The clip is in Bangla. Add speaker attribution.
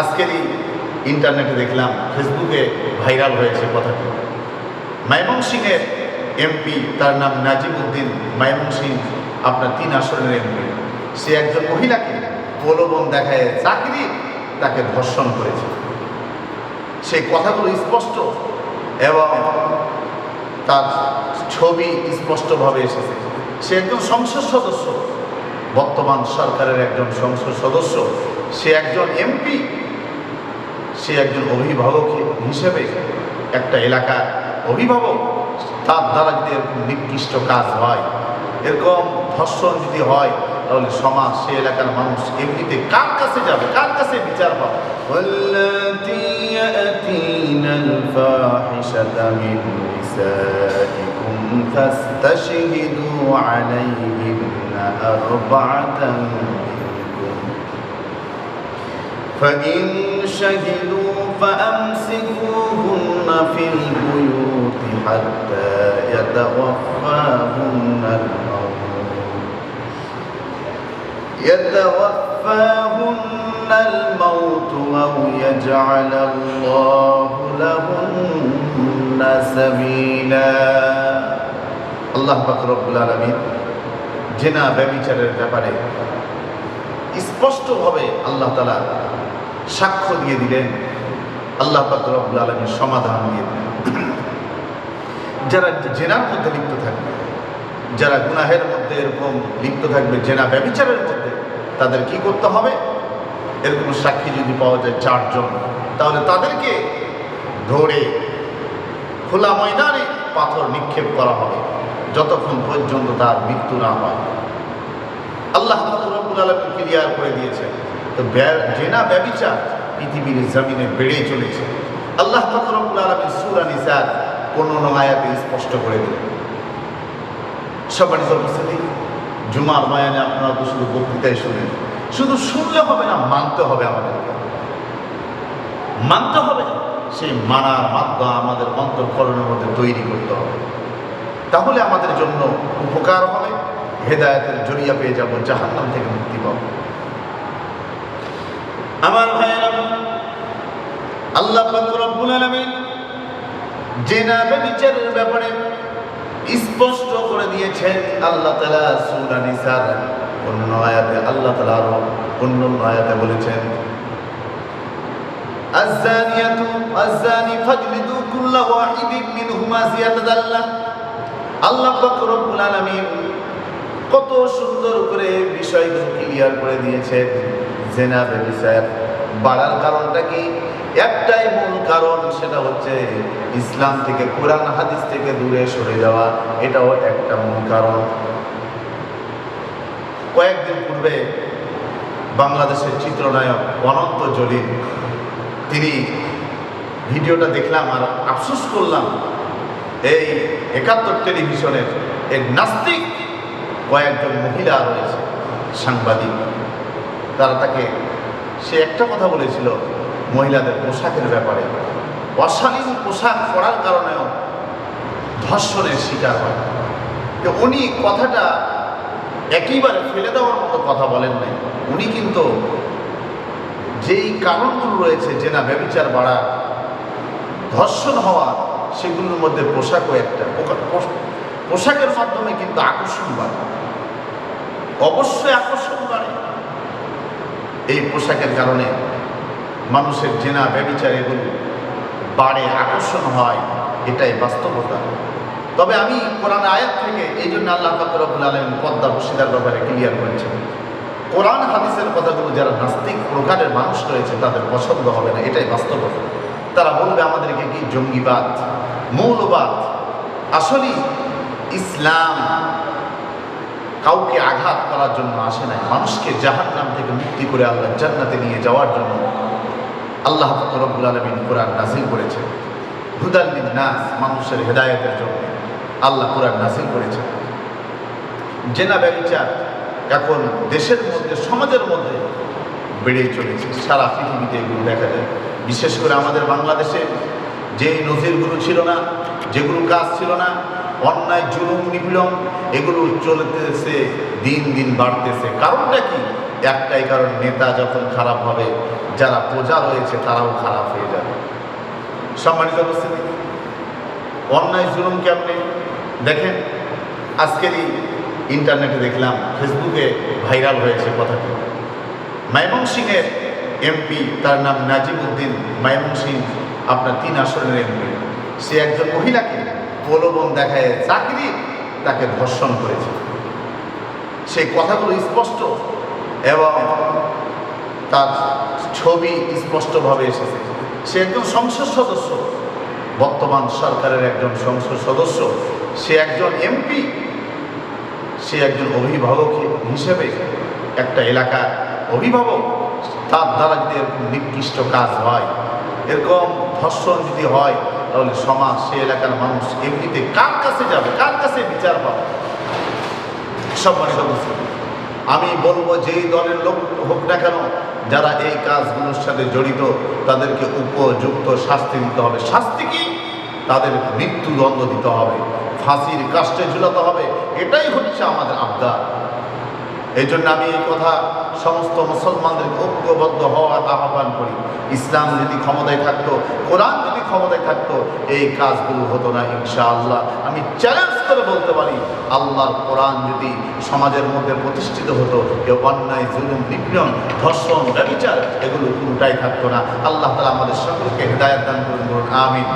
Speaker 1: আজকেরই ইন্টারনেটে দেখলাম ফেসবুকে ভাইরাল হয়েছে কথাটি। ময়মনসিংহের এমপি, তার নাম নাজিমুদ্দিন ময়মনসিং আপনার তিন আসনের এমপি। সে একজন মহিলাকে প্রলোভন দেখায় চাকরি তাকে ধর্ষণ করেছে। সেই কথাগুলো স্পষ্ট এবং তার ছবি স্পষ্টভাবে এসেছে। সে একজন সংসদ সদস্য, বর্তমান সরকারের একজন সংসদ সদস্য। সে একজন এমপি সে একজন অভিভাবক হিসেবে একটা এলাকার অভিভাবক তার দ্বারা যদি এরকম নিকৃষ্ট কাজ হয় এরকম ধর্ষণ যদি হয় তাহলে সমাজ সে এলাকার মানুষ এমনিতে কার কাছে যাবে কার কাছে বিচার পাবে
Speaker 2: واللاتي يأتين الفاحشة من نسائكم فاستشهدوا عليهن أربعة منكم فإن شهدوا فأمسكوهن في البيوت حتى يتوفاهن الموت يتوفاهن الموت أو يجعل الله لهن سبيلا
Speaker 1: আল্লাহ পাক রব্বুল আলমিন জেনা ব্যবিচারের ব্যাপারে স্পষ্টভাবে আল্লাহ তালা সাক্ষ্য দিয়ে দিলেন। আল্লাহ পাক রব্বুল আলমীর সমাধান দিয়ে দিলেন। যারা জেনার মধ্যে লিপ্ত থাকবে, যারা গুনাহের মধ্যে এরকম লিপ্ত থাকবে, জেনা ব্যবিচারের মধ্যে, তাদের কি করতে হবে? এরকম সাক্ষী যদি পাওয়া যায় চারজন, তাহলে তাদেরকে ধরে খোলা ময়দানে পাথর নিক্ষেপ করা হবে, যতক্ষণ পর্যন্ত তার মৃত্যু না হয়। আল্লাহ ক্লিয়ার করে দিয়েছে তো জেনা ব্যবিচার পৃথিবীর জমিনে বেড়েই চলেছে। আল্লাহ রব্বুল আলমী সুরা নিসার কোন আয়াতে স্পষ্ট করে দিলেন। সবারই উপস্থিতি, জুমার বয়ানে আপনারা তো শুধু বক্তৃতায় শুনেন। শুধু শুনলে হবে না, মানতে হবে আমাদেরকে। মানতে হবে, সেই মানার মাধ্যম আমাদের অন্তঃকরণের মধ্যে তৈরি করতে হবে। তাহলে আমাদের জন্য উপকার হবে, হেদায়তের জড়িয়া পেয়ে যাব, জাহান্নাম থেকে মুক্তি পাব। আমার ভাইয়েরা আল্লাহ পাক রব্বুল আলামিন জেনা ব্যভিচারের ব্যাপারে স্পষ্ট করে দিয়েছেন আল্লাহ তাআলা সূরা নিসার অন্য আয়াতে আল্লাহ তাআলা আরো অন্য অন্য আয়াতে বলেছেন الزانية الزاني فاجلدوا كل واحد منهما زيادة الله আল্লাহ পাক রব্বুল আলামিন কত সুন্দর করে বিষয়গুলো ক্লিয়ার করে দিয়েছেন জেনা ব্যবসায় বাড়ার কারণটা কি? একটাই মূল কারণ, সেটা হচ্ছে ইসলাম থেকে কোরআন, হাদিস থেকে দূরে সরে যাওয়া, এটাও একটা মূল কারণ। কয়েকদিন পূর্বে বাংলাদেশের চিত্রনায়ক অনন্ত জলিল, তিনি ভিডিওটা দেখলাম আর আফসোস করলাম, এই একাত্তর টেলিভিশনের এক নাস্তিক কয়েকজন মহিলা রয়েছে, সাংবাদিক। তারা তাকে, সে একটা কথা বলেছিল মহিলাদের পোশাকের ব্যাপারে। অশালীন পোশাক পরার কারণেও ধর্ষণের শিকার হয়। তো উনি কথাটা একেবারে ফেলে দেওয়ার মতো কথা বলেন নাই। উনি কিন্তু যেই কারণগুলো রয়েছে যে না ব্যবিচার বাড়া, ধর্ষণ হওয়া, সেগুলোর মধ্যে পোশাকও একটা। পোশাকের মাধ্যমে কিন্তু আকর্ষণ বাড়ে। অবশ্যই আকর্ষণ বাড়ে। এই পোশাকের কারণে মানুষের জেনা ব্যবিচার এগুলো বাড়ে, আকর্ষণ হয়, এটাই বাস্তবতা। তবে আমি কোরআন আয়াত থেকে এই জন্য আল্লাহ ফাকরবুল আলম পদ্মা বসিদার ব্যাপারে ক্লিয়ার করেছেন। কোরআন হাদিসের কথাগুলো যারা নাস্তিক প্রকারের মানুষ রয়েছে, তাদের পছন্দ হবে না, এটাই বাস্তবতা। তারা বলবে, আমাদেরকে কি জঙ্গিবাদ, মৌলবাদ? আসলে ইসলাম কাউকে আঘাত করার জন্য আসে নাই। মানুষকে জাহান নাম থেকে মুক্তি করে আল্লাহ জান্নাতে নিয়ে যাওয়ার জন্য আল্লাহ রব্বুল আলমিন কোরআন নাজিল করেছেন। হুদাল্লিন নাস মানুষের হেদায়তের জন্য আল্লাহ কোরআন নাজিল করেছেন। জেনা ব্যবচার এখন দেশের মধ্যে, সমাজের মধ্যে বেড়েই চলেছে। সারা পৃথিবীতে এগুলো দেখা যায়। বিশেষ করে আমাদের বাংলাদেশে যে নজিরগুলো ছিল না, যেগুলো কাজ ছিল না অন্যায়, জুলুম, নিপীড়ন, এগুলো চলতেছে, দিন দিন বাড়তেছে। কারণটা কি? একটাই কারণ, নেতা যখন খারাপ হবে, যারা প্রজা রয়েছে, তারাও খারাপ হয়ে যাবে। সম্মানিত উপস্থিতি, অন্যায়, জুলুম কেমনে? দেখেন আজকেরই ইন্টারনেটে দেখলাম, ফেসবুকে ভাইরাল হয়েছে কথাটি। ময়মনসিংহের এমপি, তার নাম নাজিম উদ্দিন ময়মনসিংহ আপনার তিন আসনের এমপি। সে একজন মহিলাকে প্রলোভন দেখায় চাকরি তাকে ধর্ষণ করেছে। সেই কথাগুলো স্পষ্ট এবং তার ছবি স্পষ্টভাবে এসেছে। সে একজন সংসদ সদস্য, বর্তমান সরকারের একজন সংসদ সদস্য। সে একজন এমপি, সে একজন অভিভাবক হিসেবে একটা এলাকার অভিভাবক, তার দ্বারা যদি এরকম নিকৃষ্ট কাজ হয়, এরকম ধর্ষণ যদি হয় তাহলে সমাজ সে এলাকার মানুষ এমনিতে কার কাছে যাবে? কার কাছে বিচার পাবে? সম্মানিত উপস্থিতি। আমি বলব যেই দলের লোক হোক না কেন, যারা এই কাজগুলোর সাথে জড়িত, তাদেরকে উপযুক্ত শাস্তি দিতে হবে। শাস্তি কি? তাদের মৃত্যুদণ্ড দিতে হবে। ফাঁসির কাষ্টে ঝুলাতে হবে। এটাই হচ্ছে আমাদের এই জন্য আমি এই কথা সমস্ত মুসলমানদের ঐক্যবদ্ধ হওয়ার আহ্বান করি। ইসলাম যদি ক্ষমতায় থাকতো, কোরআন যদি ক্ষমতায় থাকতো, এই কাজগুলো হতো না ইনশাআল্লাহ। আমি চ্যালেঞ্জ করে বলতে পারি, আল্লাহর কোরআন যদি সমাজের মধ্যে প্রতিষ্ঠিত হতো কেউ অন্যায়, জুলুম, নিপীড়ন, ধর্ষণ, ব্যবচার, এগুলো কোনোটাই থাকতো না। আল্লাহ তালা আমাদের সকলকে হৃদায়ত দান করুন আমিন।